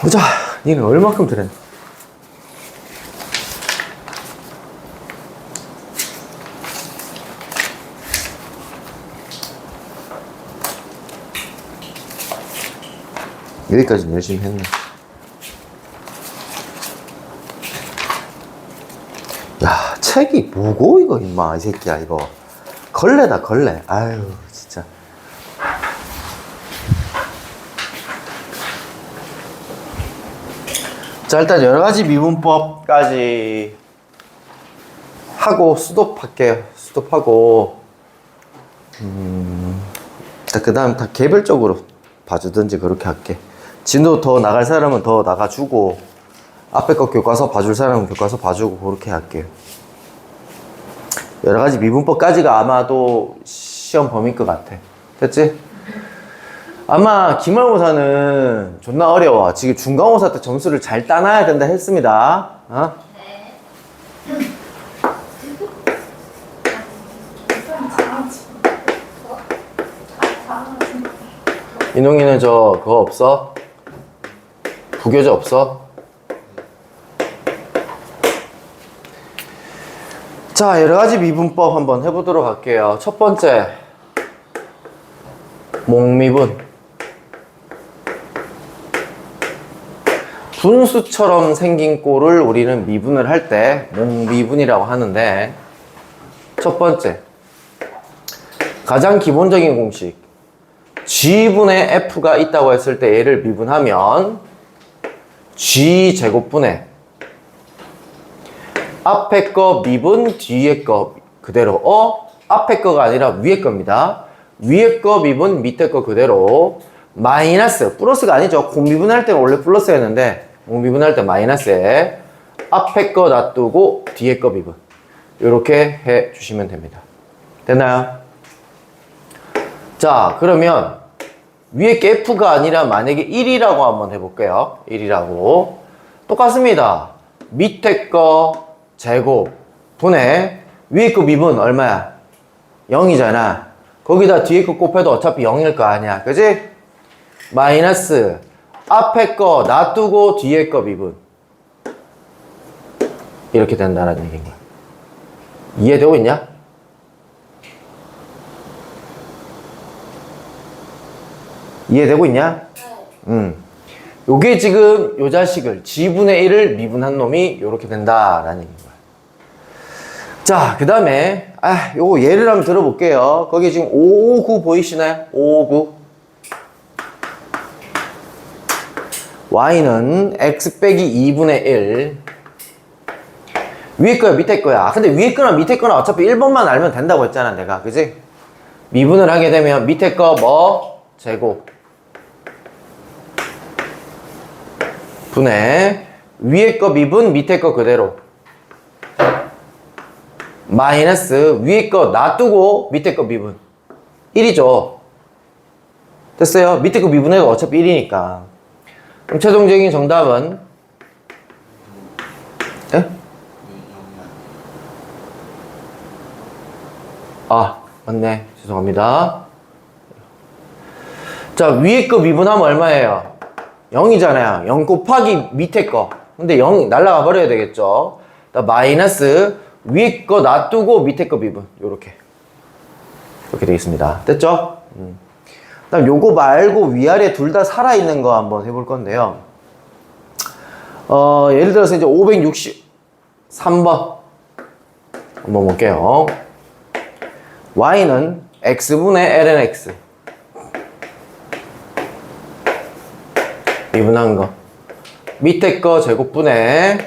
보자. 니는 얼마큼 들었니? 여기까지 열심히 했네. 야, 책이 무거워, 이거, 임마, 이 새끼야, 이거. 걸레다, 걸레. 아유, 진짜. 자, 일단 여러 가지 미분법까지 하고 수도할게요. 수도하고, 음, 그 다음 다 개별적으로 봐주든지 그렇게 할게. 진도 더 나갈 사람은 더 나가주고, 앞에 거 교과서 봐줄 사람은 교과서 봐주고, 그렇게 할게요. 여러 가지 미분법까지가 아마도 시험 범위일 것 같아. 됐지? 아마 기말고사는 존나 어려워. 지금 중간고사 때 점수를 잘 따놔야 된다 했습니다. 어? 인홍이는 저 그거 없어? 부교재 없어? 자, 여러 가지 미분법 한번 해보도록 할게요. 첫 번째, 목미분. 분수처럼 생긴 꼴을 우리는 미분을 할때 목미분이라고 하는데, 첫 번째, 가장 기본적인 공식. G분의 F가 있다고 했을 때 얘를 미분하면 G 제곱분의 앞에 거 미분 뒤에 거 그대로. 어? 앞에 거가 아니라 위에 겁니다. 위에 거 미분 밑에 거 그대로. 마이너스 플러스가 아니죠. 공미분할 때는 원래 플러스였는데 공 미분할 때 마이너스에 앞에 거 놔두고 뒤에 거 미분. 이렇게 해 주시면 됩니다. 됐나요? 자 그러면 위에 게 F가 아니라 만약에 1이라고 한번 해볼게요. 1이라고. 똑같습니다. 밑에 거 제곱 분의 위에 거 미분 얼마야? 0이잖아. 거기다 뒤에 거 곱해도 어차피 0일 거 아니야. 그지? 마이너스 앞에 거 놔두고 뒤에 거 미분 이렇게 된다는 얘기인 거야 이해되고 있냐? 이해되고 있냐? 음. 요게 지금 요 자식을 지분의 1을 미분한 놈이 이렇게 된다라는 얘기인 거야. 자, 그 다음에, 아, 요거 예를 한번 들어볼게요. 거기 지금 559 보이시나요? 559. Y는 x 빼기 2분의 1. 위에 거야, 밑에 거야. 아, 근데 위에 거나 밑에 거나 어차피 1번만 알면 된다고 했잖아, 내가. 그지? 미분을 하게 되면 밑에 거 뭐? 제곱. 분의 위에 거 미분 밑에 거 그대로 마이너스 위에 거 놔두고 밑에 거 미분 1이죠 됐어요? 밑에 거 미분해도 어차피 1이니까 그럼 최종적인 정답은 예? 아 맞네 죄송합니다 자 위에 거 미분하면 얼마예요? 0이잖아요. 0 곱하기 밑에 거. 근데 0 날라가 버려야 되겠죠. 나 마이너스 위에 거 놔두고 밑에 거 미분. 요렇게. 이렇게 되겠습니다. 됐죠? 음. 그다음 요거 말고 위아래 둘 다 살아있는 거 한번 해볼 건데요. 어, 예를 들어서 이제 563번. 한번 볼게요. y는 x분의 ln x. 미분한 거 밑에 거 제곱분의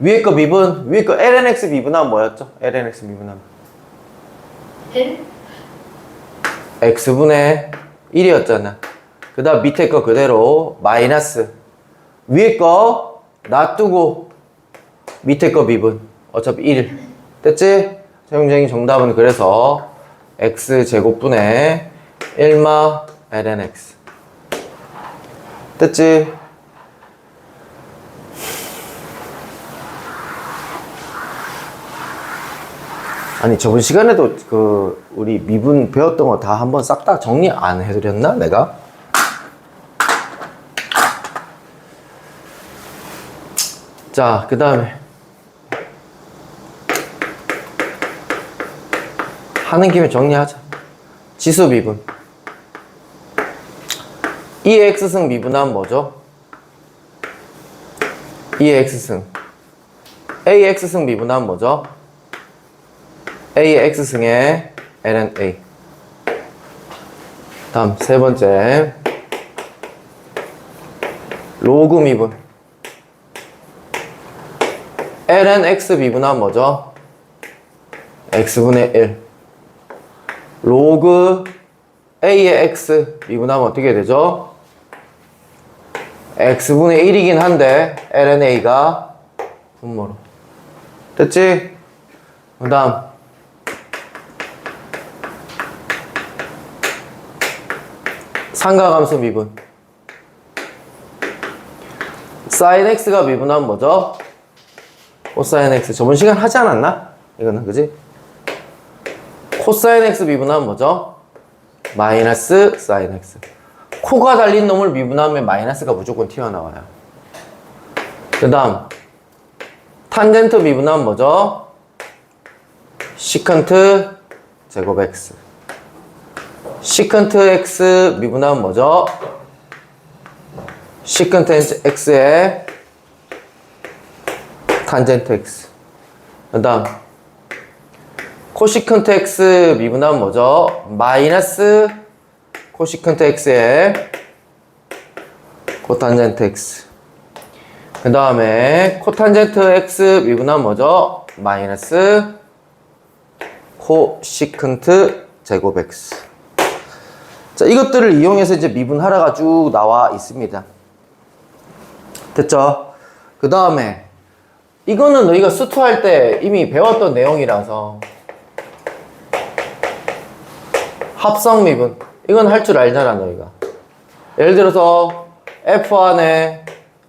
위에 거 미분 위에 거 lnx 미분하면 뭐였죠? lnx 미분하면 1? x분의 1이었잖아. 그 다음 밑에 거 그대로 마이너스. 위에 거 놔두고 밑에 거 미분. 어차피 1 됐지? 최종적인 정답은 그래서 x 제곱분의 1마 lnx. 됐지? 아니 저번 시간에도 그 우리 미분 배웠던 거 다 한번 싹 다 정리 안 해드렸나 내가? 자, 그 다음에. 하는 김에 정리하자. 지수 미분. 이 x승 미분하면 뭐죠? 이 x승. a x승 미분하면 뭐죠? A x승의 ln a. 다음 세 번째. 로그 미분. ln x 미분하면 뭐죠? x분의 1. 로그 a의 x 미분하면 어떻게 되죠? x분의 1이긴 한데 ln a가 분모로. 됐지? 그 다음. 상가감수 미분. sin x가 미분하면 뭐죠? 코사인 x 저번 시간 하지 않았나? 이거는 그지? 코사인 x 미분하면 뭐죠? 마이너스 사인 x 코가 달린 놈을 미분하면 마이너스가 무조건 튀어나와요 그 다음 탄젠트 미분하면 뭐죠? 시컨트 제곱 x 시컨트 x 미분하면 뭐죠? 시컨트 x의 탄젠트 x 그 다음 코시컨트 x 미분하면 뭐죠? 마이너스 코시컨트 x의 코탄젠트 x 그 다음에 코탄젠트 x 미분하면 뭐죠? 마이너스 코시컨트 제곱 x 자 이것들을 이용해서 이제 미분 하라가 쭉 나와 있습니다. 됐죠? 그 다음에 이거는 너희가 수투할 때 이미 배웠던 내용이라서 합성 미분. 이건 할 줄 알잖아 너희가. 예를 들어서 F 안에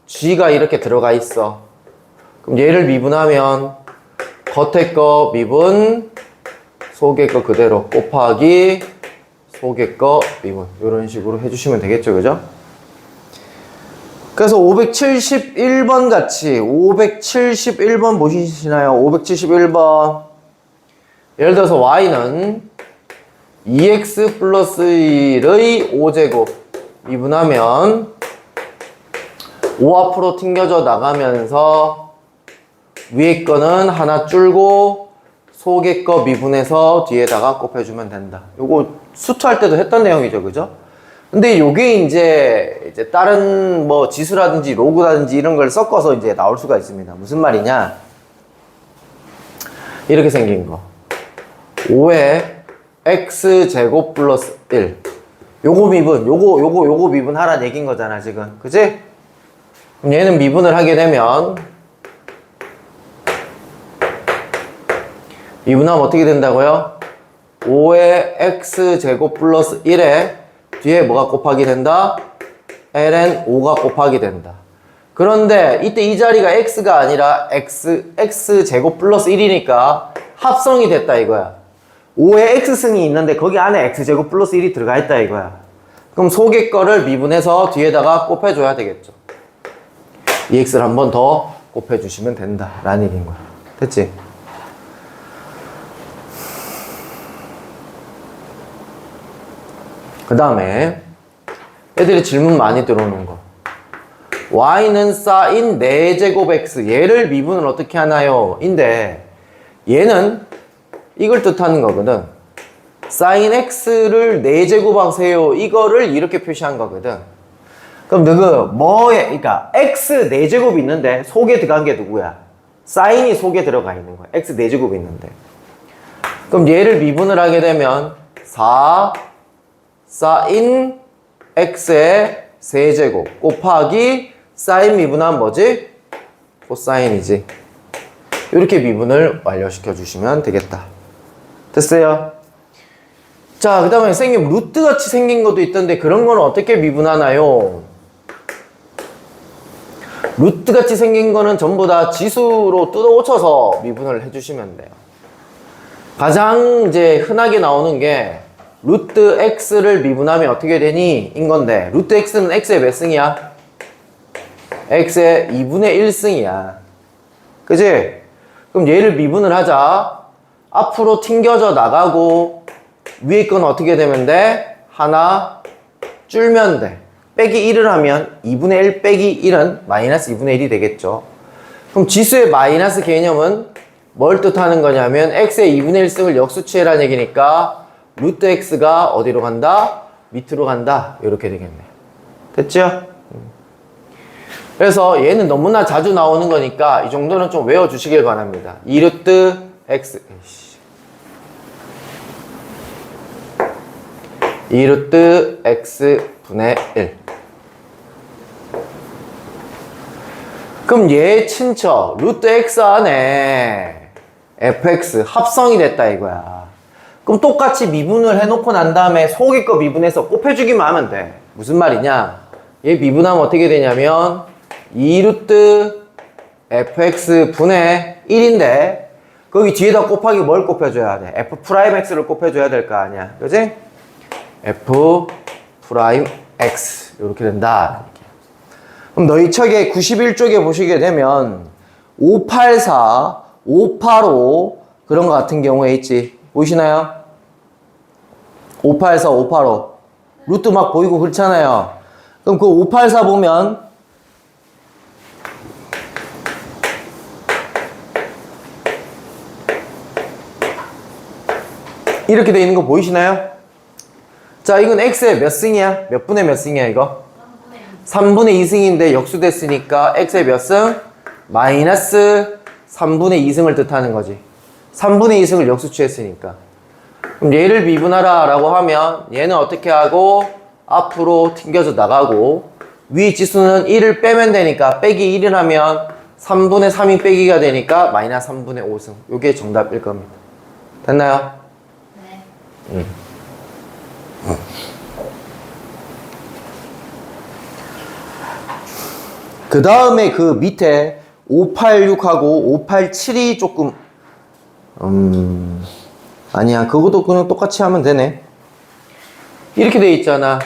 G가 이렇게 들어가 있어. 그럼 얘를 미분하면 겉에 거 미분 속에 거 그대로 곱하기 속에 거 미분 이런 식으로 해주시면 되겠죠 그죠? 그래서 571번 같이 571번 보시시나요? 571번 예를 들어서 y는 2x 플러스 1의 5제곱 미분하면 5 앞으로 튕겨져 나가면서 위에 거는 하나 줄고 속에 거 미분해서 뒤에다가 곱해주면 된다. 요거 수투할 때도 했던 내용이죠, 그죠? 근데 요게 이제, 이제 다른 뭐 지수라든지 로그라든지 이런 걸 섞어서 이제 나올 수가 있습니다. 무슨 말이냐? 이렇게 생긴 거. 5에 x 제곱 플러스 1. 요거 미분, 요거, 요거, 요거 미분 하라는 얘기인 거잖아, 지금. 그지? 얘는 미분을 하게 되면 미분하면 어떻게 된다고요? 5의 x 제곱 플러스 1에 뒤에 뭐가 곱하기 된다? ln 5가 곱하기 된다. 그런데 이때 이 자리가 x가 아니라 x, x 제곱 플러스 1이니까 합성이 됐다 이거야. 5의 x승이 있는데 거기 안에 x제곱 플러스 1이 들어가 있다 이거야. 그럼 속의 거를 미분해서 뒤에다가 곱해줘야 되겠죠. 이 x를 한 번 더 곱해주시면 된다. 라는 얘기인 거야. 됐지? 그 다음에 애들이 질문 많이 들어오는 거. y는 사인 4제곱 x. 얘를 미분을 어떻게 하나요? 인데 얘는 이걸 뜻하는 거거든. 사인 x를 4제곱 하세요. 이거를 이렇게 표시한 거거든. 그럼 너그 뭐에 그러니까 x 4제곱이 있는데 속에 들어간 게 누구야? 사인이 속에 들어가 있는 거야. x 4제곱이 있는데. 그럼 얘를 미분을 하게 되면 4 사인 x의 세제곱 곱하기 사인 미분하면 뭐지? 코사인이지. 이렇게 미분을 완료시켜 주시면 되겠다. 됐어요? 자, 그 다음에 선생님 루트 같이 생긴 것도 있던데 그런 거는 어떻게 미분하나요? 루트 같이 생긴 거는 전부 다 지수로 뜯어 고쳐서 미분을 해주시면 돼요. 가장 이제 흔하게 나오는 게 루트 x를 미분하면 어떻게 되니? 인 건데 루트 x는 x의 몇 승이야? x의 2분의 1승이야. 그지? 그럼 얘를 미분을 하자. 앞으로 튕겨져 나가고 위에 건 어떻게 되면 돼? 하나 줄면 돼. 빼기 1을 하면 2분의 1 빼기 1은 마이너스 2분의 1이 되겠죠. 그럼 지수의 마이너스 개념은 뭘 뜻하는 거냐면 x의 2분의 1승을 역수치해라는 얘기니까 루트 x가 어디로 간다? 밑으로 간다. 이렇게 되겠네. 됐죠? 음. 그래서 얘는 너무나 자주 나오는 거니까 이 정도는 좀 외워주시길 바랍니다. 2루트 x 에이씨. 2루트 x 분의 1 그럼 얘 친척 루트 x 안에 fx 합성이 됐다 이거야 그럼 똑같이 미분을 해놓고 난 다음에 속의 거 미분해서 곱해주기만 하면 돼. 무슨 말이냐? 얘 미분하면 어떻게 되냐면 2루트 fx 분의 1인데 거기 뒤에다 곱하기 뭘 곱해줘야 돼? f 프라임 x를 곱해줘야 될 거 아니야. 그지? f 프라임 x. 이렇게 된다. 그럼 너희 책의 91쪽에 보시게 되면 584, 585 그런 거 같은 경우에 있지. 보이시나요? 584, 585 루트 막 보이고 그렇잖아요. 그럼 그 584 보면 이렇게 돼 있는 거 보이시나요? 자, 이건 x의 몇 승이야? 몇 분의 몇 승이야, 이거? 3분의 2승인데 역수됐으니까 x의 몇 승? 마이너스 3분의 2승을 뜻하는 거지. 3분의 2승을 역수취했으니까. 그럼 얘를 미분하라 라고 하면 얘는 어떻게 하고 앞으로 튕겨져 나가고 위 지수는 1을 빼면 되니까 빼기 1을 하면 3분의 3이 빼기가 되니까 마이너스 3분의 5승. 요게 정답일 겁니다. 됐나요? 네. 그 다음에 그 밑에 586하고 587이 조금 음 아니야. 그것도 그냥 똑같이 하면 되네. 이렇게 돼 있잖아.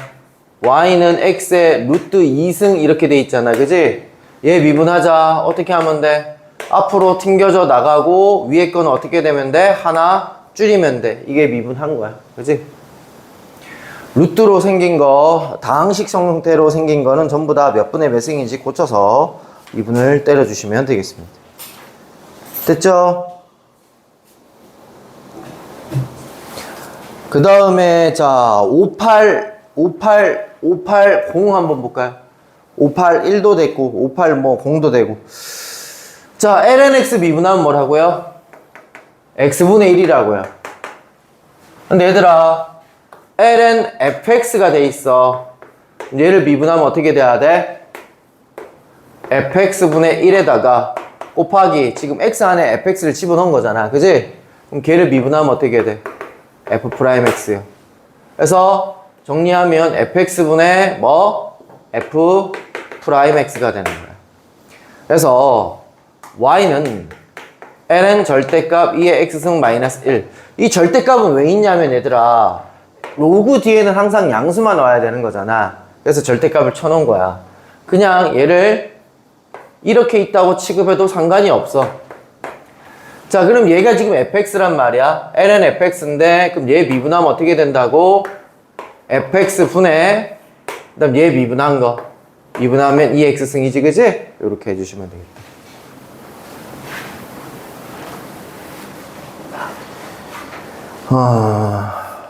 y는 x의 루트 2승 이렇게 돼 있잖아. 그지? 얘 미분하자. 어떻게 하면 돼? 앞으로 튕겨져 나가고 위에 거는 어떻게 되면 돼? 하나 줄이면 돼. 이게 미분한 거야. 그지? 루트로 생긴 거, 다항식 형태로 생긴 거는 전부 다 몇 분의 몇 승인지 고쳐서 이분을 때려주시면 되겠습니다. 됐죠? 그 다음에, 자, 58, 58, 58, 0 한번 볼까요? 58, 1도 됐고, 58, 뭐, 0도 되고. 자, lnx 미분하면 뭐라고요? x분의 1이라고요. 근데 얘들아, ln fx가 돼 있어. 얘를 미분하면 어떻게 돼야 돼? fx분의 1에다가 곱하기 지금 x 안에 fx를 집어넣은 거잖아. 그지? 그럼 걔를 미분하면 어떻게 돼? F 프라임 x요. 그래서 정리하면 fx분의 뭐? f 프라임 x가 되는 거야. 그래서 y는 ln 절대값 2의 x승 마이너스 1. 이 절대값은 왜 있냐면 얘들아 로그 뒤에는 항상 양수만 와야 되는 거잖아. 그래서 절대값을 쳐놓은 거야. 그냥 얘를 이렇게 있다고 취급해도 상관이 없어. 자, 그럼 얘가 지금 fx란 말이야. ln fx인데, 그럼 얘 미분하면 어떻게 된다고? fx 분의, 그 다음 얘 미분한 거. 미분하면 2x승이지, 그지? 이렇게 해주시면 되겠다. 아,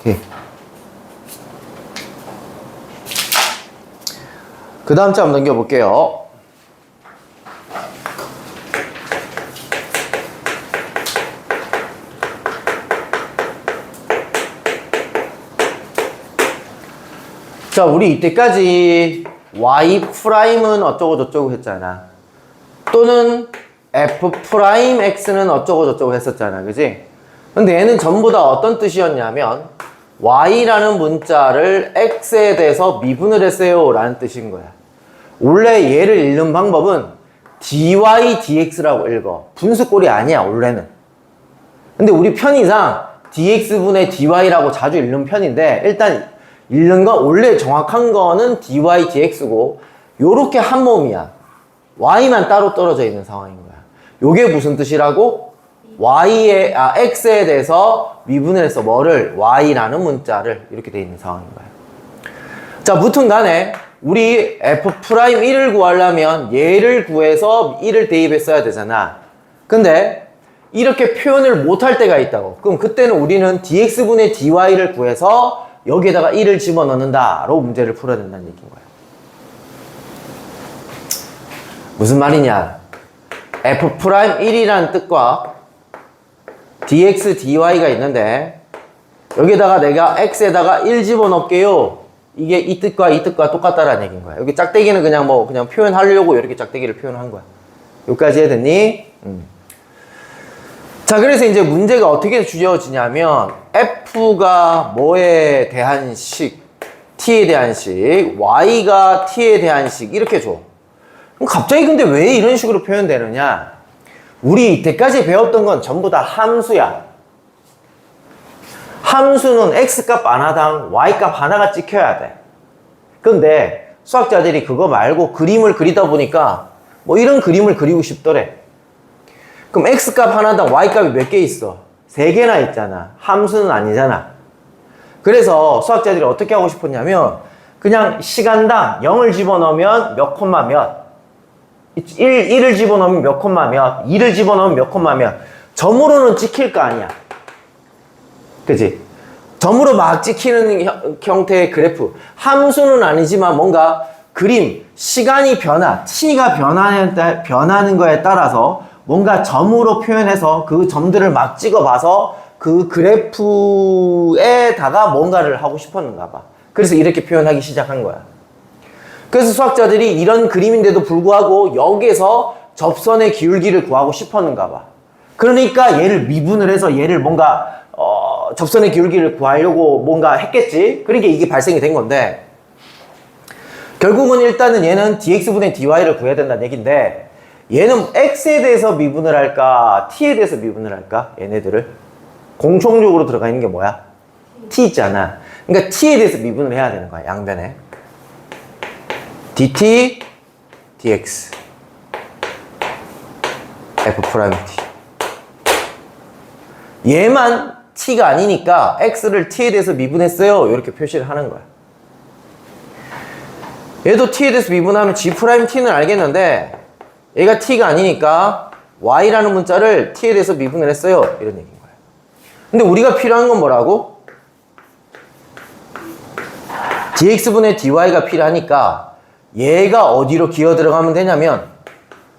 오케이. 그 다음 점 넘겨볼게요. 자, 우리 이때까지 y 프라임은 어쩌고 저쩌고 했잖아. 또는 f 프라임 x는 어쩌고 저쩌고 했었잖아. 그지? 근데 얘는 전부 다 어떤 뜻이었냐면 y라는 문자를 x에 대해서 미분을 했어요 라는 뜻인 거야. 원래 얘를 읽는 방법은 dy dx라고 읽어. 분수꼴이 아니야, 원래는. 근데 우리 편의상 dx분의 dy라고 자주 읽는 편인데 일단 읽는 건 원래 정확한 거는 dy dx고 요렇게 한 몸이야. y만 따로 떨어져 있는 상황인 거야. 요게 무슨 뜻이라고? y에, 아, x에 대해서 미분을 해서 뭐를? y라는 문자를 이렇게 돼 있는 상황인 거예요. 자, 무튼 간에 우리 f'1을 구하려면 얘를 구해서 1을 대입했어야 되잖아. 근데 이렇게 표현을 못할 때가 있다고. 그럼 그때는 우리는 dx분의 dy를 구해서 여기에다가 1을 집어넣는다로 문제를 풀어야 된다는 얘기인 거예요. 무슨 말이냐? f'1이라는 뜻과 dx, dy가 있는데 여기다가 내가 x에다가 1 집어넣을게요. 이게 이 뜻과 이 뜻과 똑같다라는 얘기인 거야. 여기 짝대기는 그냥 뭐 그냥 표현하려고 이렇게 짝대기를 표현한 거야. 여기까지 해야되니? 음. 자, 그래서 이제 문제가 어떻게 주어지냐면 f가 뭐에 대한 식, t에 대한 식, y가 t에 대한 식 이렇게 줘. 그럼 갑자기 근데 왜 이런 식으로 표현되느냐? 우리 이때까지 배웠던 건 전부 다 함수야. 함수는 x값 하나당 y값 하나가 찍혀야 돼. 근데 수학자들이 그거 말고 그림을 그리다 보니까 뭐 이런 그림을 그리고 싶더래. 그럼 x값 하나당 y값이 몇 개 있어? 세 개나 있잖아. 함수는 아니잖아. 그래서 수학자들이 어떻게 하고 싶었냐면 그냥 시간당 0을 집어넣으면 몇 콤마 몇 1, 1을 집어넣으면 몇 콤마 몇 2를 집어넣으면 몇 콤마 몇 점으로는 찍힐 거 아니야. 그지? 점으로 막 찍히는 형- 형태의 그래프. 함수는 아니지만 뭔가 그림, 시간이 변화, t가 변하는, 따- 변하는 거에 따라서 뭔가 점으로 표현해서 그 점들을 막 찍어봐서 그 그래프에다가 뭔가를 하고 싶었는가 봐. 그래서 이렇게 표현하기 시작한 거야. 그래서 수학자들이 이런 그림인데도 불구하고 여기에서 접선의 기울기를 구하고 싶었는가 봐. 그러니까 얘를 미분을 해서 얘를 뭔가 어, 접선의 기울기를 구하려고 뭔가 했겠지. 그러니까 이게 발생이 된 건데 결국은 일단은 얘는 dx분의 dy를 구해야 된다는 얘기인데 얘는 x에 대해서 미분을 할까 t에 대해서 미분을 할까 얘네들을 공통적으로 들어가 있는 게 뭐야? t 있잖아. 그러니까 t에 대해서 미분을 해야 되는 거야 양변에. dt dx f 프라임 t 얘만 t가 아니니까 x를 t에 대해서 미분했어요 이렇게 표시를 하는 거야 얘도 t에 대해서 미분하면 g 프라임 t는 알겠는데 얘가 t가 아니니까 y라는 문자를 t에 대해서 미분을 했어요 이런 얘기인 거야 근데 우리가 필요한 건 뭐라고? dx분의 dy가 필요하니까 얘가 어디로 기어 들어가면 되냐면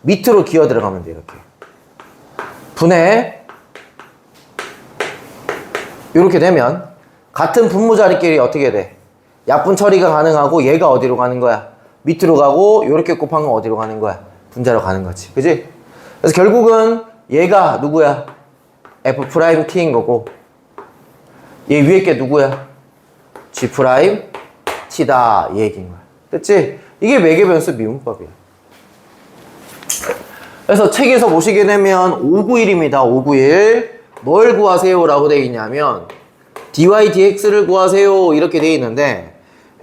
밑으로 기어 들어가면 돼 이렇게 분해 이렇게 되면 같은 분모 자리끼리 어떻게 돼? 약분 처리가 가능하고 얘가 어디로 가는 거야? 밑으로 가고 이렇게 곱한 건 어디로 가는 거야? 분자로 가는 거지 그지? 그래서 결국은 얘가 누구야? f 프라임 t인 거고 얘 위에 게 누구야? g 프라임 t다 이 얘기인 거야 됐지? 이게 매개변수 미분법이야 그래서 책에서 보시게 되면 591입니다 591 뭘 구하세요 라고 되어 있냐면 dy dx를 구하세요 이렇게 되어 있는데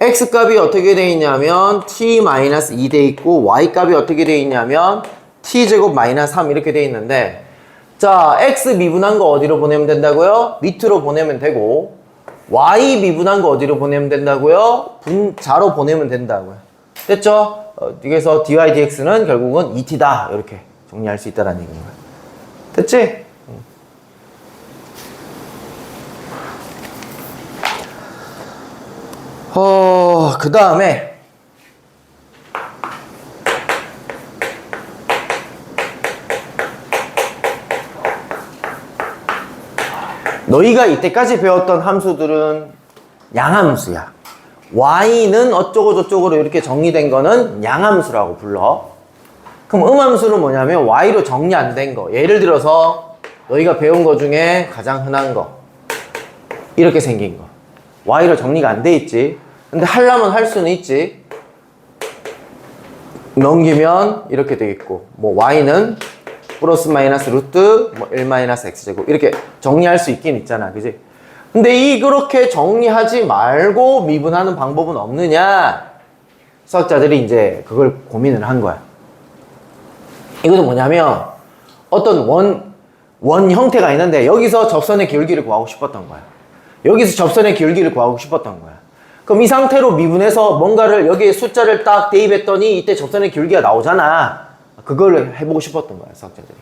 x 값이 어떻게 되어 있냐면 t-2 되어 있고 y 값이 어떻게 되어 있냐면 t제곱 마이너스 3 이렇게 되어 있는데 자 x 미분한 거 어디로 보내면 된다고요? 밑으로 보내면 되고 y 미분한 거 어디로 보내면 된다고요? 분자로 보내면 된다고요 됐죠? 어, 그래서 dy dx는 결국은 2t다 이렇게 정리할 수 있다는 얘기인 거예요 됐지? 어, 그 다음에 너희가 이때까지 배웠던 함수들은 양함수야. y는 어쩌고 저쩌고로 이렇게 정리된 거는 양함수라고 불러. 그럼 음함수는 뭐냐면 y로 정리 안 된 거. 예를 들어서 너희가 배운 거 중에 가장 흔한 거. 이렇게 생긴 거. y로 정리가 안 돼 있지. 근데 하려면 할 수는 있지. 넘기면 이렇게 되겠고, 뭐 y는 플러스 마이너스 루트 뭐1 마이너스 x제곱 이렇게 정리할 수 있긴 있잖아. 그지? 근데 이 그렇게 정리하지 말고 미분하는 방법은 없느냐? 수학자들이 이제 그걸 고민을 한 거야. 이것은 뭐냐면 어떤 원, 원 형태가 있는데 여기서 접선의 기울기를 구하고 싶었던 거야. 여기서 접선의 기울기를 구하고 싶었던 거야. 그럼 이 상태로 미분해서 뭔가를 여기에 숫자를 딱 대입했더니 이때 접선의 기울기가 나오잖아. 그걸 해보고 싶었던 거야, 수학자들이.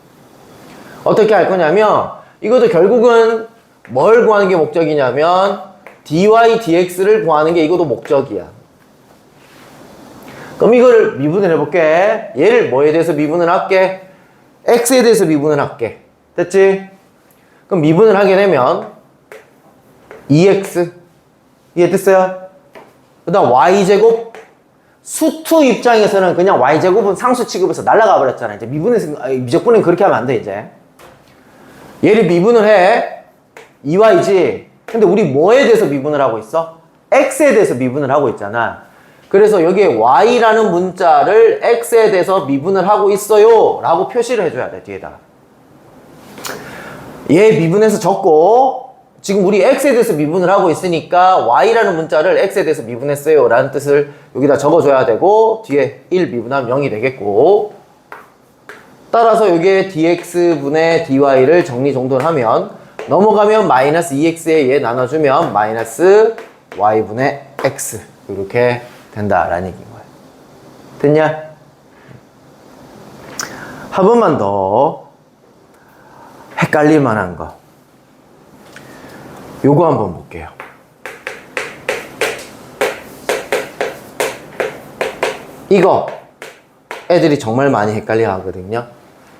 어떻게 할 거냐면 이것도 결국은 뭘 구하는 게 목적이냐면 dy dx를 구하는 게 이것도 목적이야. 그럼 이거를 미분을 해볼게. 얘를 뭐에 대해서 미분을 할게? x에 대해서 미분을 할게. 됐지? 그럼 미분을 하게 되면 2x 이해됐어요? 그 다음 y제곱 수투 입장에서는 그냥 y제곱은 상수 취급해서 날아가 버렸잖아. 이제 미분에서 아니, 미적분은 그렇게 하면 안 돼 이제. 얘를 미분을 해 2y지. 근데 우리 뭐에 대해서 미분을 하고 있어? x에 대해서 미분을 하고 있잖아. 그래서 여기에 y라는 문자를 x에 대해서 미분을 하고 있어요 라고 표시를 해줘야 돼 뒤에다가 얘 미분해서 적고 지금 우리 x에 대해서 미분을 하고 있으니까 y라는 문자를 x에 대해서 미분했어요 라는 뜻을 여기다 적어줘야 되고 뒤에 1 미분하면 0이 되겠고 따라서 여기에 dx분의 dy를 정리정돈하면 넘어가면 마이너스 2x에 얘 나눠주면 마이너스 y분의 x 이렇게 된다라는 얘기인 거예요. 됐냐? 한 번만 더 헷갈릴 만한 거. 요거 한번 볼게요. 이거 애들이 정말 많이 헷갈려 하거든요.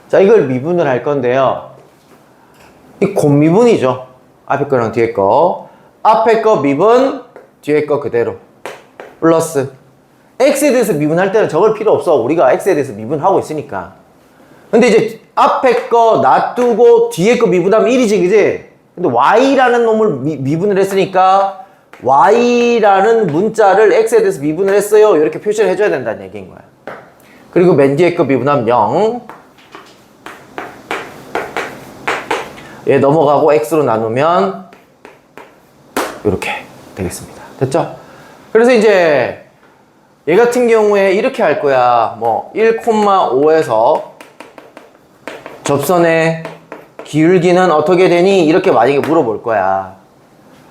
자, 이걸 미분을 할 건데요. 이 곱미분이죠. 앞에 거랑 뒤에 거. 앞에 거 미분, 뒤에 거 그대로. 플러스. x에 대해서 미분할 때는 적을 필요 없어. 우리가 x에 대해서 미분하고 있으니까. 근데 이제 앞에 거 놔두고 뒤에 거 미분하면 1이지, 그지? 근데 y라는 놈을 미, 분을 했으니까 y라는 문자를 x에 대해서 미분을 했어요. 이렇게 표시를 해줘야 된다는 얘기인 거야. 그리고 맨 뒤에 거 미분하면 0. 얘 넘어가고 x로 나누면 이렇게 되겠습니다. 됐죠? 그래서 이제 얘 같은 경우에 이렇게 할 거야. 뭐 1,5에서 접선의 기울기는 어떻게 되니? 이렇게 만약에 물어볼 거야.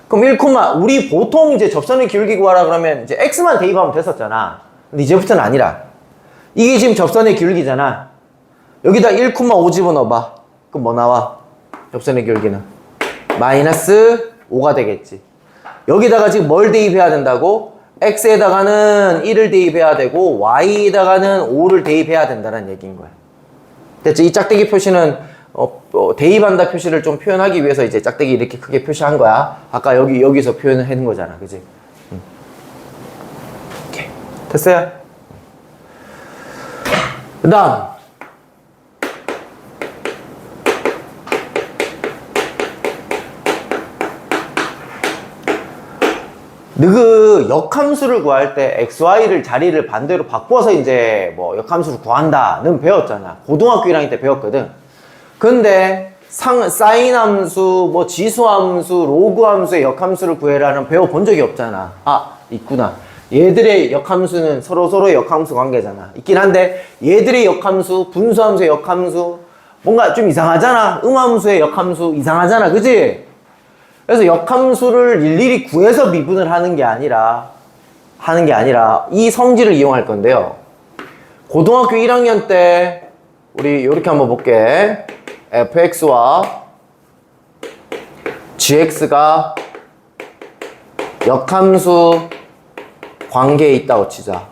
그럼 1, 우리 보통 이제 접선의 기울기 구하라 그러면 이제 x만 대입하면 됐었잖아. 근데 이제부터는 아니라 이게 지금 접선의 기울기잖아. 여기다 1,5 집어넣어봐. 그럼 뭐 나와? 접선의 기울기는 마이너스 5가 되겠지. 여기다가 지금 뭘 대입해야 된다고? x에다가는 1을 대입해야 되고 y에다가는 5를 대입해야 된다는 얘기인 거야. 됐지? 이 짝대기 표시는 어, 어, 대입한다 표시를 좀 표현하기 위해서 이제 짝대기 이렇게 크게 표시한 거야. 아까 여기 여기서 표현을 하는 거잖아, 그지? 응. 오케이. 됐어요? 그다음 그 역함수를 구할 때 xy를 자리를 반대로 바꿔서 이제 뭐 역함수를 구한다는 배웠잖아. 고등학교 1학년 때 배웠거든. 근데 상, 사인 함수, 뭐 지수 함수, 로그 함수의 역함수를 구해라는 배워본 적이 없잖아. 아, 있구나. 얘들의 역함수는 서로 서로의 역함수 관계잖아. 있긴 한데 얘들의 역함수, 분수 함수의 역함수 뭔가 좀 이상하잖아. 음함수의 역함수 이상하잖아. 그지? 그래서 역함수를 일일이 구해서 미분을 하는 게 아니라 하는 게 아니라 이 성질을 이용할 건데요. 고등학교 1학년 때 우리 이렇게 한번 볼게. Fx와 gx가 역함수 관계에 있다고 치자.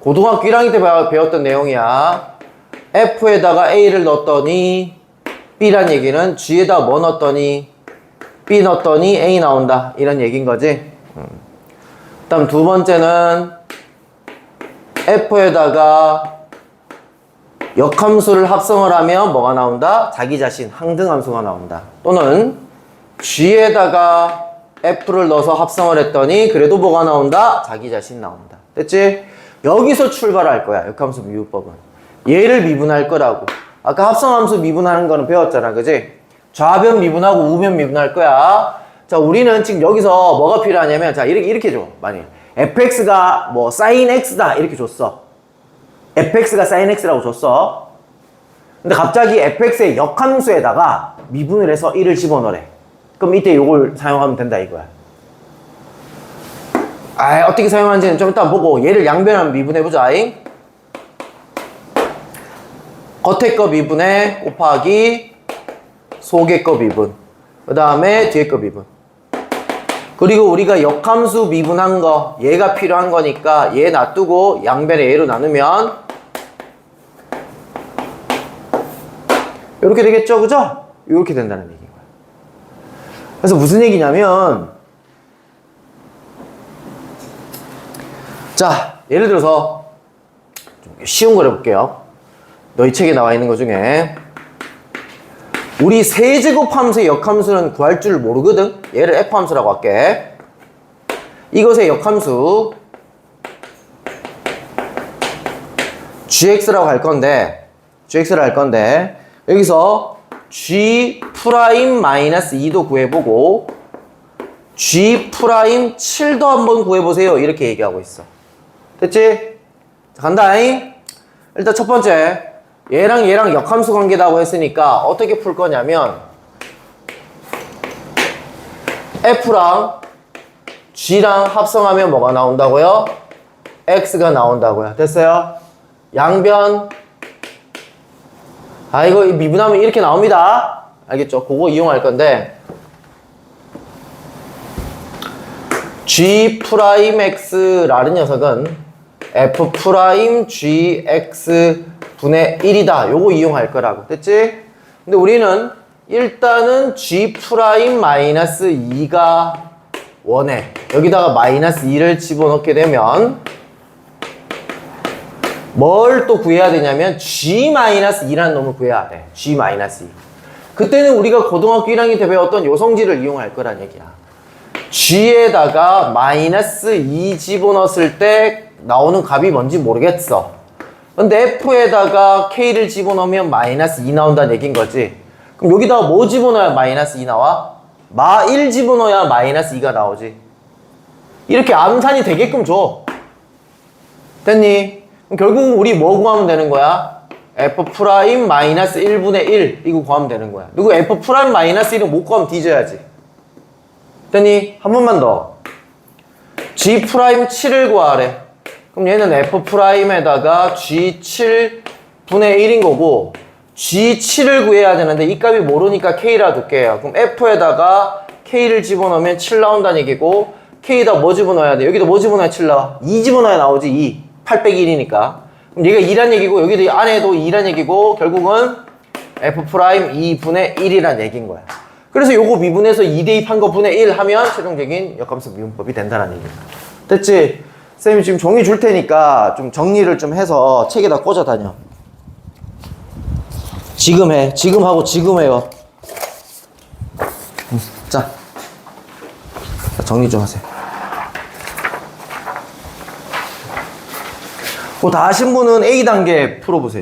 고등학교 1학년 때 배웠던 내용이야. f에다가 a를 넣었더니 b란 얘기는 g에다 뭐 넣었더니 B 넣었더니 A 나온다. 이런 얘기인 거지. 음. 다음 두 번째는 F에다가 역함수를 합성을 하면 뭐가 나온다? 자기 자신, 항등함수가 나온다. 또는 G에다가 F를 넣어서 합성을 했더니 그래도 뭐가 나온다? 자기 자신 나온다. 됐지? 여기서 출발할 거야. 역함수 미분법은. 얘를 미분할 거라고. 아까 합성함수 미분하는 거는 배웠잖아. 그지? 좌변 미분하고 우변 미분할 거야. 자, 우리는 지금 여기서 뭐가 필요하냐면, 자, 이렇게, 이렇게 줘. 만약 fx가 뭐, sin x다. 이렇게 줬어. Fx가 sin x라고 줬어. 근데 갑자기 fx의 역함수에다가 미분을 해서 1을 집어넣으래. 그럼 이때 이걸 사용하면 된다 이거야. 아, 어떻게 사용하는지는 좀 이따 보고 얘를 양변하면 미분해보자. 잉? 겉에 거 미분에 곱하기 속의 거 미분. 그 다음에 뒤에 거 미분. 그리고 우리가 역함수 미분한 거, 얘가 필요한 거니까 얘 놔두고 양변에 얘로 나누면 이렇게 되겠죠, 그죠? 이렇게 된다는 얘기인 거야. 그래서 무슨 얘기냐면, 자, 예를 들어서 좀 쉬운 걸 해볼게요. 너희 책에 나와 있는 것 중에 우리 세제곱 함수의 역함수는 구할 줄 모르거든. 얘를 f 함수라고 할게. 이것의 역함수 gx라고 할 건데 gx를 할 건데 여기서 g 프라임 마이너스 2도 구해보고 g 프라임 7도 한번 구해보세요. 이렇게 얘기하고 있어. 됐지? 자, 간다잉. 일단 첫 번째 얘랑 얘랑 역함수 관계다고 했으니까 어떻게 풀 거냐면 f랑 g랑 합성하면 뭐가 나온다고요? x가 나온다고요. 됐어요? 양변 아 이거 미분하면 이렇게 나옵니다. 알겠죠? 그거 이용할 건데 g 프라임 x라는 녀석은 f 프라임 gx 분의 1이다. 요거 이용할 거라고. 됐지? 근데 우리는 일단은 g 프라임 마이너스 2가 원해. 여기다가 마이너스 2를 집어넣게 되면 뭘 또 구해야 되냐면 g 마이너스 2라는 놈을 구해야 돼. g 마이너스 2. 그때는 우리가 고등학교 1학년 때 배웠던 요성질을 이용할 거란 얘기야. g에다가 마이너스 2 집어넣었을 때 나오는 값이 뭔지 모르겠어. 근데 f에다가 k를 집어넣으면 마이너스 2 나온다는 얘기인 거지. 그럼 여기다가 뭐 집어넣어야 마이너스 2 나와? 마 1 집어넣어야 마이너스 2가 나오지. 이렇게 암산이 되게끔 줘. 됐니? 그럼 결국은 우리 뭐 구하면 되는 거야? f 프라임 마이너스 1분의 1 이거 구하면 되는 거야. 누구 f 프라임 마이너스 1은 못 구하면 뒤져야지. 됐니? 한 번만 더. g 프라임 7을 구하래. 그럼 얘는 f 프라임에다가 g7 분의 1인 거고 g7을 구해야 되는데 이 값이 모르니까 k라 둘게요. 그럼 f에다가 k를 집어넣으면 7 나온다는 얘기고 k에다 뭐 집어넣어야 돼? 여기다 뭐 집어넣어야 7 나와? 2 집어넣어야 나오지 2. 8 빼기 1이니까. 그럼 얘가 2란 얘기고 여기도 안에도 2란 얘기고 결국은 f 프라임 2분의 1이란 얘기인 거야. 그래서 요거 미분해서 2 대입한 거 분의 1 하면 최종적인 역함수 미분법이 된다는 얘기야. 됐지? 쌤이 지금 종이 줄 테니까 좀 정리를 좀 해서 책에다 꽂아 다녀. 지금 해. 지금 하고 지금 해요. 음, 자. 자, 정리 좀 하세요. 그거 다 하신 분은 A 단계 풀어보세요.